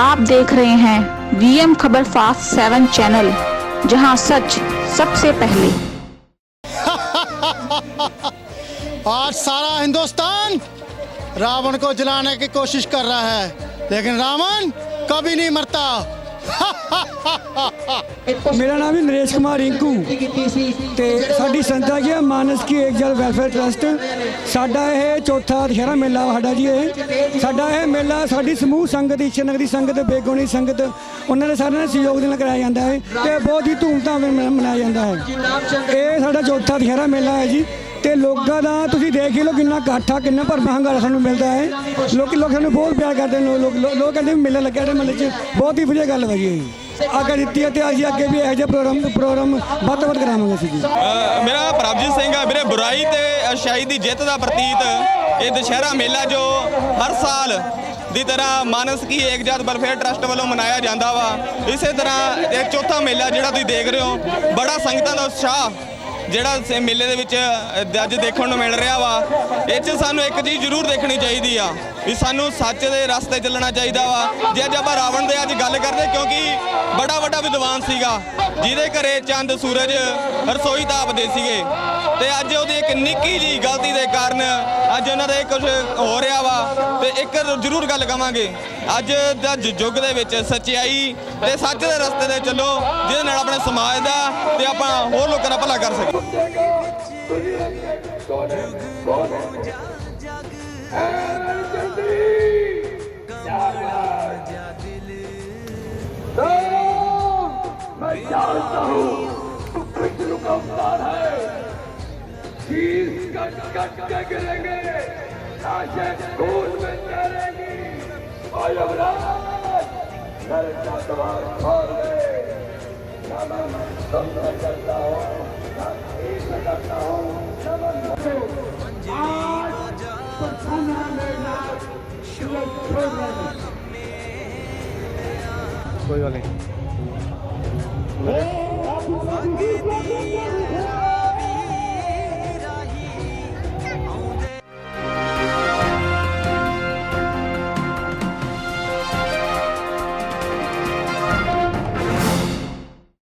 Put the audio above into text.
आप देख रहे हैं वीएम खबर फास्ट सेवन चैनल, जहाँ सच सबसे पहले। आज सारा हिंदुस्तान रावण को जलाने की कोशिश कर रहा है, लेकिन रावण कभी नहीं मरता। ਮੇਰਾ ਨਾਮ ਹੈ ਨਰੇਸ਼ ਕੁਮਾਰ ਰਿੰਕੂ। ਤੇ ਸਾਡੀ ਸੰਸਥਾ ਕੀ ਹੈ? ਮਾਨਸ ਕੀ ਏਕਜਲ ਵੈਲਫੇਅਰ ਟਰਸਟ। ਸਾਡਾ ਇਹ ਚੌਥਾ ਦੁਸ਼ਹਿਰਾ ਮੇਲਾ ਸਾਡਾ ਜੀ ਇਹ। ਸਾਡਾ ਇਹ ਮੇਲਾ ਸਾਡੀ ਸਮੂਹ ਸੰਗਤ, ਈਸ਼ਰ ਦੀ ਸੰਗਤ, ਬੇਗੁਣੀ ਸੰਗਤ, ਉਹਨਾਂ ਦੇ ਸਾਰਿਆਂ ਦੇ ਸਹਿਯੋਗ ਦੇ ਨਾਲ ਕਰਾਇਆ ਜਾਂਦਾ ਹੈ ਤੇ ਬਹੁਤ ਹੀ ਧੂਮਧਾਮ ਨਾਲ ਮਨਾਇਆ ਜਾਂਦਾ ਹੈ। ਇਹ ਸਾਡਾ ਚੌਥਾ ਦੁਸ਼ਹਿਰਾ ਮੇਲਾ ਹੈ ਜੀ। ਤੇ ਲੋਕਾਂ ਦਾ ਤੁਸੀਂ ਦੇਖ ਹੀ ਲਓ ਕਿੰਨਾ ਇਕੱਠਾ ਕਿੰਨਾ ਭਰਵਾਂ ਹੰਗਾਰਾ ਸਾਨੂੰ ਮਿਲਦਾ ਹੈ। ਲੋਕੀ ਲੋਕ ਸਾਨੂੰ ਬਹੁਤ ਪਿਆਰ ਕਰਦੇ ਨੇ ਲੋਕ ਲੋਕ ਕਹਿੰਦੇ ਵੀ ਮੇਲਾ ਲੱਗਿਆ ਤੇ ਮਹੱਲੇ 'ਚ ਬਹੁਤ ਹੀ ਵਧੀਆ ਗੱਲ ਹੋਈ ਹੈ ਅੱਗੇ ਦਿੱਤੀ ਹੈ ਤੇ ਅਸੀਂ ਅੱਗੇ ਵੀ ਇਹੋ ਜਿਹੇ ਪ੍ਰੋਗਰਾਮ ਪ੍ਰੋਗਰਾਮ ਵੱਧ ਤੋਂ ਵੱਧ ਕਰਾਵਾਂਗੇ ਅਸੀਂ ਜੀ। ਅ, ਮੇਰਾ ਪ੍ਰਭਜੀਤ ਸਿੰਘ ਆ ਵੀਰੇ ਬੁਰਾਈ ਤੇ ਅਛਾਈ ਦੀ ਜਿੱਤ ਦਾ ਪ੍ਰਤੀਤ। ਇਹ ਦੁਸ਼ਹਿਰਾ ਮੇਲਾ ਜੋ ਹਰ ਸਾਲ ਦੀ ਤਰ੍ਹਾਂ ਮਾਨਸ ਕੀ ਏਕਜਾਤ ਵੈਲਫੇਅਰ ਟਰਸਟ ਵੱਲੋਂ ਮਨਾਇਆ ਜਾਂਦਾ ਵਾ। ਇਸੇ ਤਰ੍ਹਾਂ ਇਹ ਚੌਥਾ ਮੇਲਾ ਜਿਹੜਾ ਤੁਸੀਂ ਦੇਖ ਰਹੇ ਹੋ ਬੜਾ ਸੰਗਤਾਂ ਦਾ ਉਤਸ਼ਾਹ ਜਿਹੜਾ ਇਸ ਮੇਲੇ ਦੇ ਵਿੱਚ ਅ, ਅੱਜ ਦੇਖਣ ਨੂੰ ਮਿਲ ਰਿਹਾ ਵਾ ਇਹ 'ਚ ਸਾਨੂੰ ਇੱਕ ਚੀਜ਼ ਜ਼ਰੂਰ ਦੇਖਣੀ ਚਾਹੀਦੀ ਆ ਵੀ ਸਾਨੂੰ ਸੱਚ ਦੇ ਰਸਤੇ ਚੱਲਣਾ ਚਾਹੀਦਾ ਵਾ। ਜੇ ਅੱਜ ਆਪਾਂ ਰਾਵਣ ਦੇ ਅੱਜ ਗੱਲ ਕਰਦੇ ਕਿਉਂਕਿ ਬੜਾ ਵੱਡਾ ਵਿਦਵਾਨ ਸੀਗਾ ਜਿਹਦੇ ਘਰੇ ਚੰਦ ਸੂਰਜ ਰਸੋਈ ਤਾਪਦੇ ਸੀਗੇ। ਤੇ ਅੱਜ ਉਹਦੀ ਇੱਕ ਨਿੱਕੀ ਜੀ ਗਲਤੀ ਦੇ ਕਾਰਨ ਅੱਜ ਉਹਨਾਂ ਦੇ ਕੁਝ ਹੋ ਰਿਹਾ ਵਾ ਤੇ ਇੱਕ ਜ਼ਰੂਰ ਗੱਲ ਕਵਾਂਗੇ ਅੱਜ ਦਾ ਜ- ਯੁੱਗ ਦੇ ਵਿੱਚ ਸੱਚਾਈ ਤੇ ਸੱਚ ਦੇ ਰਸਤੇ ਤੇ ਚੱਲੋ ਜਿਹਦੇ ਨਾਲ ਆਪਣੇ ਸਮਾਜ ਦਾ ਤੇ ਆਪਾਂ ਹੋਰ ਲੋਕਾਂ ਦਾ ਭਲਾ ਕਰ ਸਕੀਏ मैं जानता हूँ तू पितरों का अवतार है शीश कट कट के गिरेंगे लाशें खून में तैरेंगी और अमराज घर का द्वार खोल दे क्या मैं समझ करता हूँ करता हूँ आज पठाना लेना शुरू कर रहे कोई वाले